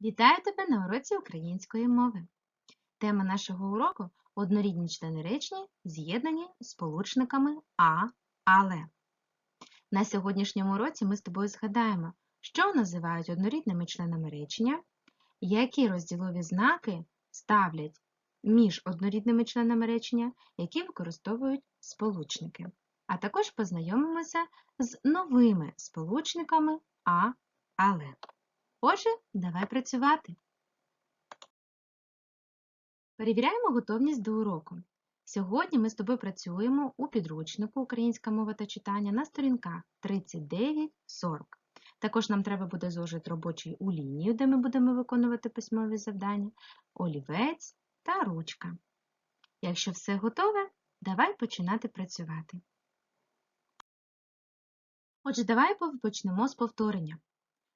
Вітаю тебе на уроці української мови. Тема нашого уроку однорідні члени речення, з'єднані сполучниками а, але. На сьогоднішньому уроці ми з тобою згадаємо, що називають однорідними членами речення, які розділові знаки ставлять між однорідними членами речення, які використовують сполучники. А також познайомимося з новими сполучниками а, але. Отже, давай працювати. Перевіряємо готовність до уроку. Сьогодні ми з тобою працюємо у підручнику Українська мова та читання на сторінках 39-40. Також нам треба буде зложити робочий у лінію, де ми будемо виконувати письмові завдання, олівець та ручка. Якщо все готове, давай починати працювати. Отже, давай почнемо з повторення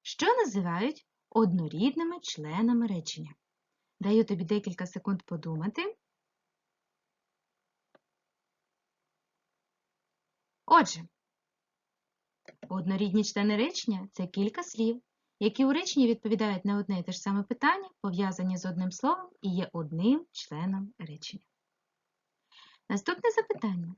що називають однорідними членами речення. Даю тобі декілька секунд подумати. Отже, однорідні члени речення це кілька слів, які у реченні відповідають на одне і те ж саме питання, пов'язані з одним словом і є одним членом речення. Наступне запитання.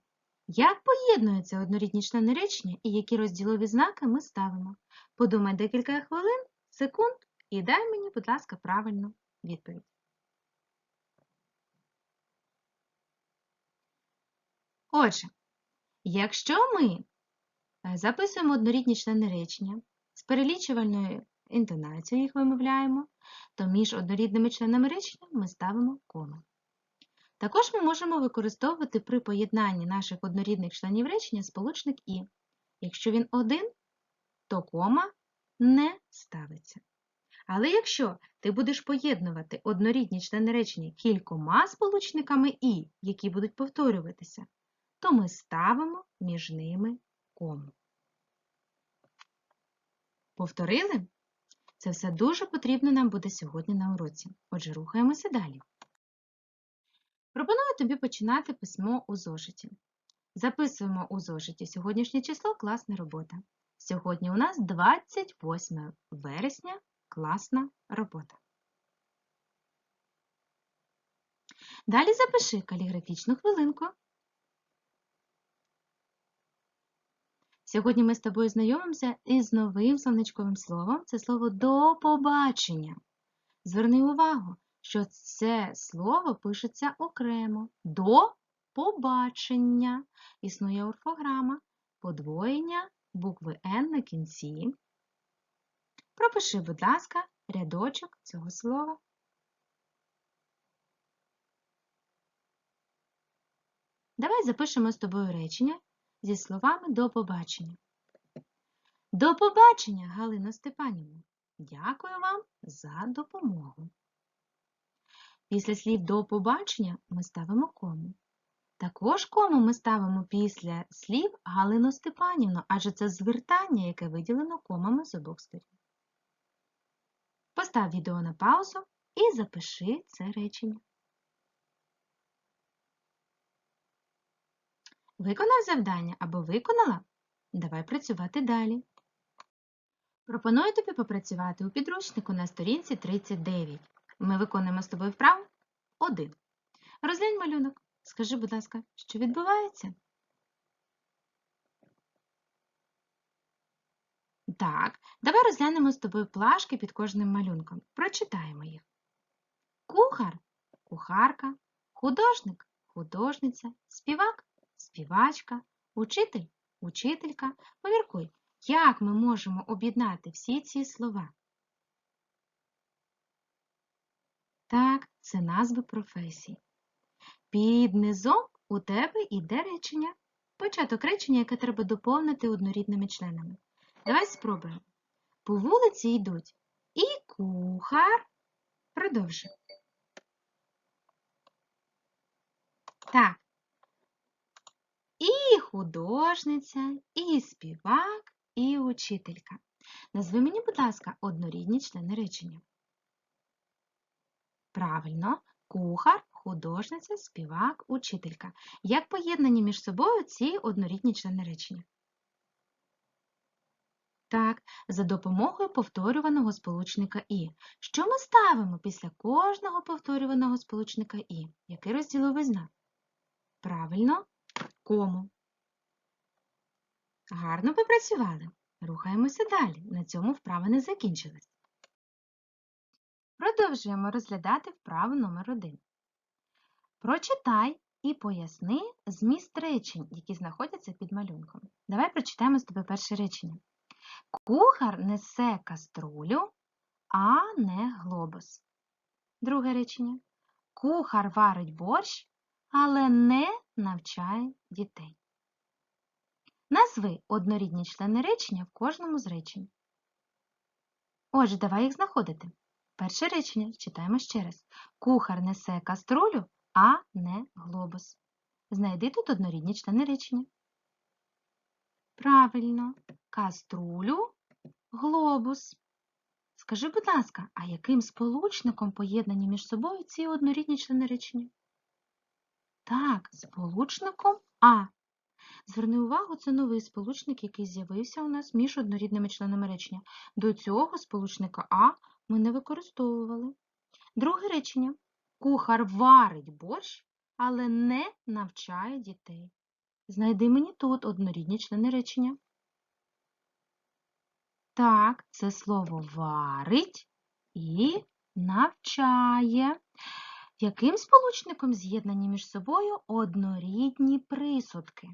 Як поєднуються однорідні члени речення і які розділові знаки ми ставимо? Подумай декілька хвилин, секунд і дай мені, будь ласка, правильну відповідь. Отже, якщо ми е, записуємо однорідні члени речення, з перелічувальною інтонацією їх вимовляємо, то між однорідними членами речення ми ставимо кому. Також ми можемо використовувати при поєднанні наших однорідних членів речення сполучник І. Якщо він один, то кома не ставиться. Але якщо ти будеш поєднувати однорідні члени речення кількома сполучниками І, які будуть повторюватися, то ми ставимо між ними кому. Повторили? Це все дуже потрібно нам буде сьогодні на уроці. Отже, рухаємося далі. Пропоную тобі починати письмо у зошиті. Записуємо у зошиті сьогоднішнє число класна робота. Сьогодні у нас 28 вересня класна робота. Далі запиши каліграфічну хвилинку. Сьогодні ми з тобою знайомимося із новим словничковим словом. Це слово до побачення. Зверни увагу, що це слово пишеться окремо. До побачення. Існує орфограма, подвоєння букви Н на кінці. Пропиши, будь ласка, рядочок цього слова. Давай запишемо з тобою речення зі словами до побачення. До побачення, Галина Степанівна. Дякую вам за допомогу. Після слів до побачення ми ставимо кому. Також кому ми ставимо після слів Галину Степанівну, адже це звертання, яке виділено комами з обох сторін. Постав відео на паузу і запиши це речення. Виконав завдання або виконала? Давай працювати далі. Пропоную тобі попрацювати у підручнику на сторінці 39. Ми виконуємо з тобою вправу 1. Розглянь малюнок. Скажи, будь ласка, що відбувається? Так, давай розглянемо з тобою плашки під кожним малюнком. Прочитаємо їх. Кухар кухарка, художник художниця, співак співачка, учитель учителька. Поміркуй, як ми можемо об'єднати всі ці слова? Так, це назви професій. Під низом у тебе іде речення. Початок речення, яке треба доповнити однорідними членами. Давай спробуємо. По вулиці йдуть і кухар. Продовжуй. Так. І художниця, і співак, і учителька. Назви мені, будь ласка, однорідні члени речення. Правильно, кухар, художниця, співак, учителька. Як поєднані між собою ці однорідні члени речення? Так, за допомогою повторюваного сполучника І. Що ми ставимо після кожного повторюваного сполучника І? Який розділовий знак? Правильно, кому. Гарно попрацювали. Рухаємося далі. На цьому вправа не закінчилась. Продовжуємо розглядати вправу номер 1 Прочитай і поясни зміст речень, які знаходяться під малюнком. Давай прочитаємо з тобою перше речення. Кухар несе каструлю, а не глобус. Друге речення. Кухар варить борщ, але не навчає дітей. Назви однорідні члени речення в кожному з речень. Отже, давай їх знаходити. Перше речення читаємо ще раз. Кухар несе каструлю, а не глобус. Знайди тут однорідні члени речення. Правильно, каструлю, глобус. Скажи, будь ласка, а яким сполучником поєднані між собою ці однорідні члени речення? Так, сполучником А. Зверни увагу, це новий сполучник, який з'явився у нас між однорідними членами речення. До цього сполучника А ми не використовували. Друге речення. Кухар варить борщ, але не навчає дітей. Знайди мені тут однорідні члени речення. Так, це слово варить і навчає. Яким сполучником з'єднані між собою однорідні присудки?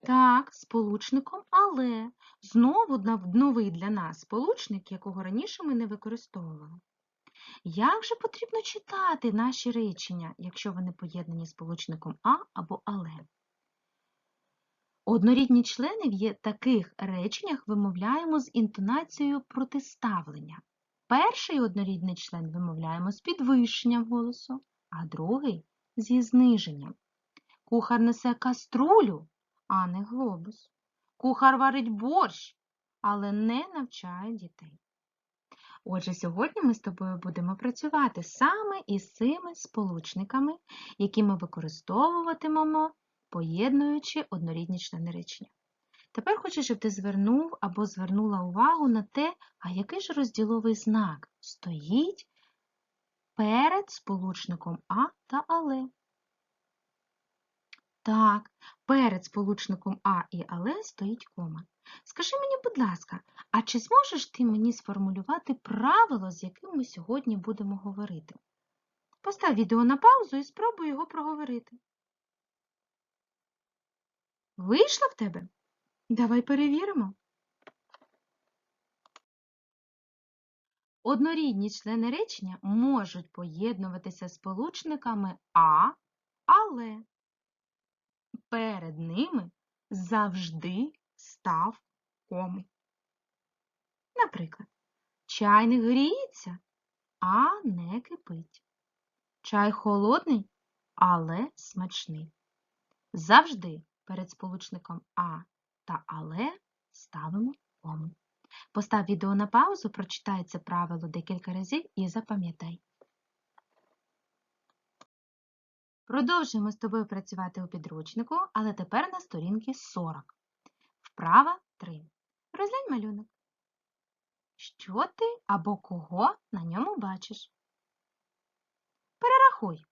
Так, сполучником але. Знову новий для нас сполучник, якого раніше ми не використовували. Як же потрібно читати наші речення, якщо вони поєднані сполучником А або але? Однорідні члени в таких реченнях вимовляємо з інтонацією протиставлення. Перший однорідний член вимовляємо з підвищенням голосу, а другий зі зниженням. Кухар несе каструлю, а не глобус. Кухар варить борщ, але не навчає дітей. Отже, сьогодні ми з тобою будемо працювати саме із цими сполучниками, які ми використовуватимемо, поєднуючи однорідні члени речення. Тепер хочу, щоб ти звернув або звернула увагу на те, а який ж розділовий знак стоїть перед сполучником А та Але. Так, перед сполучником А і Але стоїть кома. Скажи мені, будь ласка, а чи зможеш ти мені сформулювати правило, з яким ми сьогодні будемо говорити? Постав відео на паузу і спробуй його проговорити. Вийшло в тебе? Давай перевіримо. Однорідні члени речення можуть поєднуватися з сполучниками А, але перед ними завжди став кому. Наприклад, чайник гріється, а не кипить. Чай холодний, але смачний. Завжди перед сполучником А та але ставимо кому. Постав відео на паузу, прочитай це правило декілька разів і запам'ятай. Продовжуємо з тобою працювати у підручнику, але тепер на сторінці 40. Вправа 3. Розглянь малюнок. Що ти або кого на ньому бачиш? Перерахуй.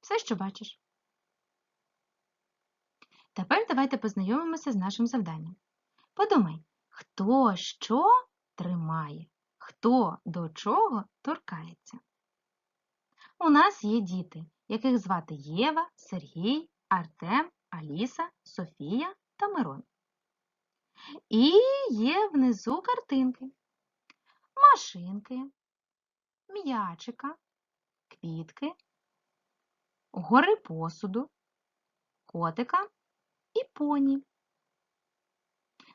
Все, що бачиш. Тепер давайте познайомимося з нашим завданням. Подумай, хто що тримає, хто до чого торкається. У нас є діти, яких звати Єва, Сергій, Артем, Аліса, Софія та Мирон. І є внизу картинки, машинки, м'ячика, квітки, гори посуду, котика і поні.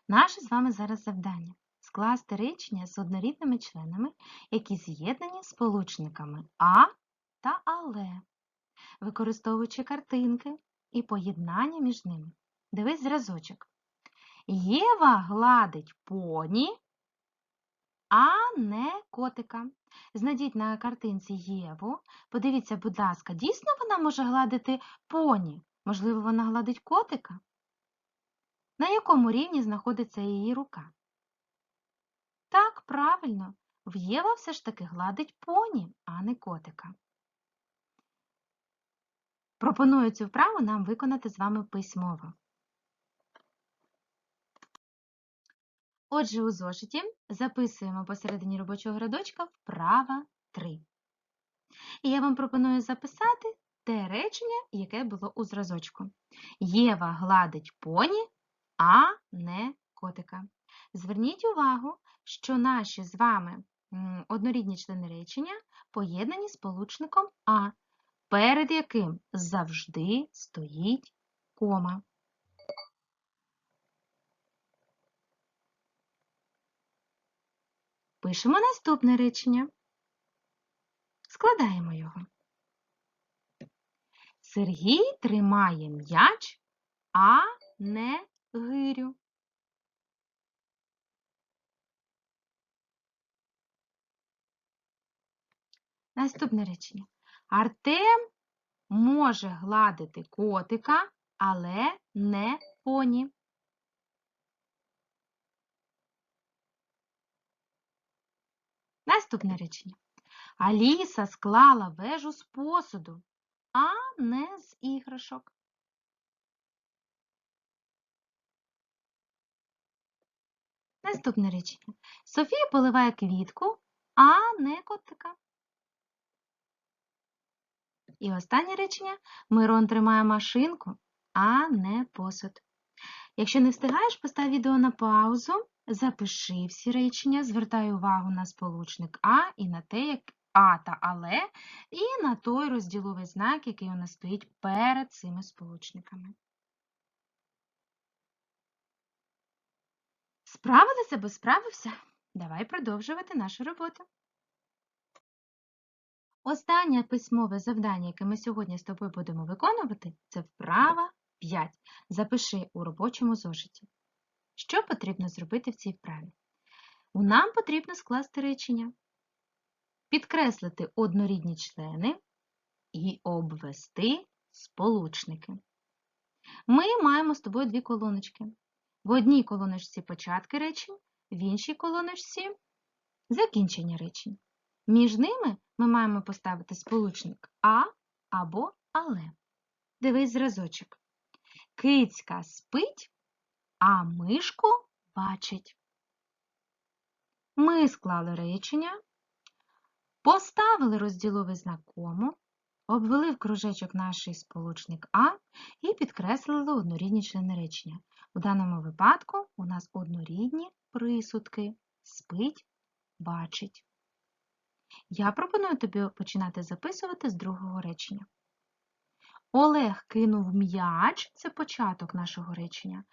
Наше з вами зараз завдання скласти речення з однорідними членами, які з'єднані сполучниками А та Але, використовуючи картинки і поєднання між ними. Дивись зразочок. Єва гладить поні, а не котика. Знайдіть на картинці Єву. Подивіться, будь ласка, дійсно вона може гладити поні? Можливо, вона гладить котика? На якому рівні знаходиться її рука? Так, правильно, в Єва все ж таки гладить поні, а не котика. Пропоную цю вправу нам виконати з вами письмово. Отже, у зошиті записуємо посередині робочого рядочка вправа 3. І я вам пропоную записати те речення, яке було у зразочку. Єва гладить поні, а не котика. Зверніть увагу, що наші з вами однорідні члени речення поєднані сполучником А, перед яким завжди стоїть кома. Пишемо наступне речення. Складаємо його. Сергій тримає м'яч, а не гирю. Наступне речення. Артем може гладити котика, але не поні. Наступне речення. Аліса склала вежу з посуду, а не з іграшок. Наступне речення. Софія поливає квітку, а не котика. І останнє речення. Мирон тримає машинку, а не посуд. Якщо не встигаєш, постав відео на паузу, запиши всі речення, звертай увагу на сполучник А і на те, як А та Але, і на той розділовий знак, який у нас стоїть перед цими сполучниками. Справилися або справився? Давай продовжувати нашу роботу. Останнє письмове завдання, яке ми сьогодні з тобою будемо виконувати, це вправа 5. Запиши у робочому зошиті. Що потрібно зробити в цій вправі? Нам потрібно скласти речення, підкреслити однорідні члени і обвести сполучники. Ми маємо з тобою дві колоночки. В одній колоночці початки речень, в іншій колоночці закінчення речень. Між ними ми маємо поставити сполучник А або Але. Дивись зразочок. Кицька спить, а мишку бачить. Ми склали речення, поставили розділовий знак обвели в кружечок наш сполучник А і підкреслили однорідні члени речення. У даному випадку у нас однорідні присудки спить, бачить. Я пропоную тобі починати записувати з другого речення. Олег кинув м'яч, це початок нашого речення.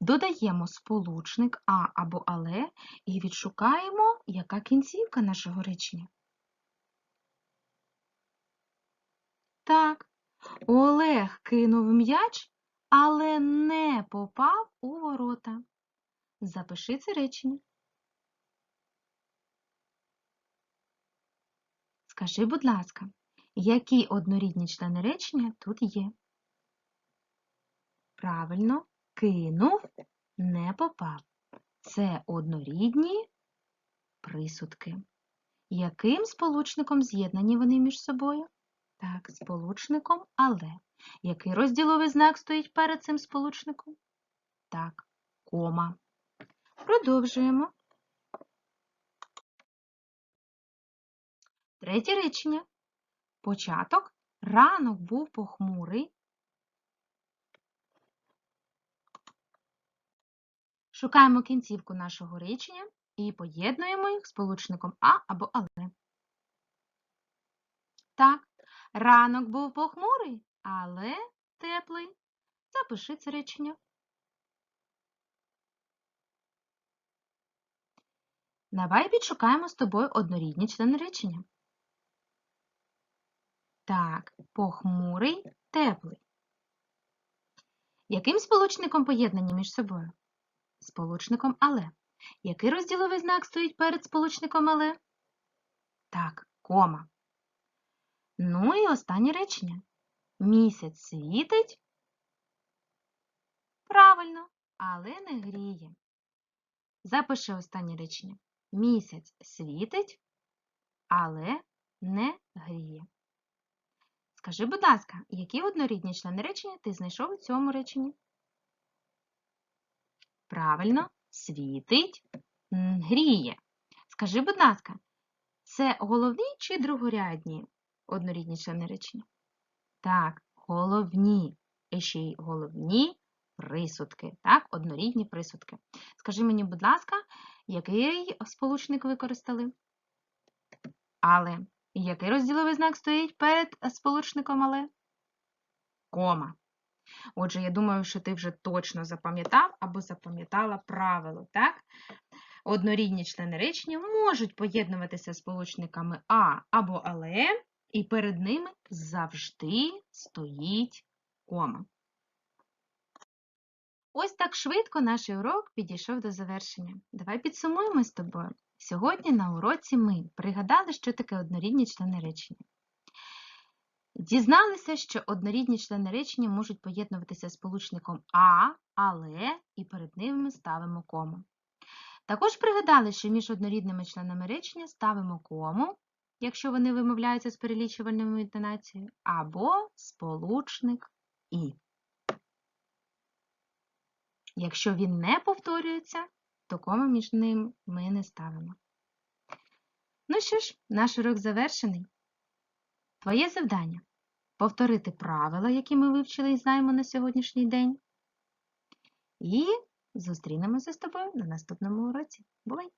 Додаємо сполучник А або Але і відшукаємо, яка кінцівка нашого речення. Так, Олег кинув м'яч, але не попав у ворота. Запиши це речення. Скажи, будь ласка, які однорідні члени речення тут є? Правильно, кинув, не попав. Це однорідні присудки. Яким сполучником з'єднані вони між собою? Так, сполучником але. Який розділовий знак стоїть перед цим сполучником? Так, кома. Продовжуємо. Третє речення. Початок. Ранок був похмурий. Шукаємо кінцівку нашого речення і поєднуємо їх сполучником А або Але. Так, ранок був похмурий, але теплий. Запиши це речення. Давай підшукаємо з тобою однорідні члени речення. Так, похмурий, теплий. Яким сполучником поєднані між собою? Сполучником але. Який розділовий знак стоїть перед сполучником але? Так, кома. Ну і останнє речення. Місяць світить. Правильно, але не гріє. Запиши останнє речення. Місяць світить, але не гріє. Скажи, будь ласка, які однорідні члени речення ти знайшов у цьому реченні? Правильно, світить, гріє. Скажи, будь ласка, це головні чи другорядні однорідні члени речення? Так, головні. І ще й головні присудки. Так, однорідні присудки. Скажи мені, будь ласка, який сполучник використали? Але. Який розділовий знак стоїть перед сполучником але? Кома. Отже, я думаю, що ти вже точно запам'ятав або запам'ятала правило, так? Однорідні члени речення можуть поєднуватися сполучниками а або але, і перед ними завжди стоїть кома. Ось так швидко наш урок підійшов до завершення. Давай підсумуємо з тобою. Сьогодні на уроці ми пригадали, що таке однорідні члени речення. Дізналися, що однорідні члени речення можуть поєднуватися з сполучником а, але і перед ними ставимо кому. Також пригадали, що між однорідними членами речення ставимо кому, якщо вони вимовляються з перелічувальною інтонацією, або сполучник і. Якщо він не повторюється, то між ним ми не ставимо. Ну що ж, наш урок завершений. Твоє завдання повторити правила, які ми вивчили і знаємо на сьогоднішній день. І зустрінемося з тобою на наступному уроці. Бувай!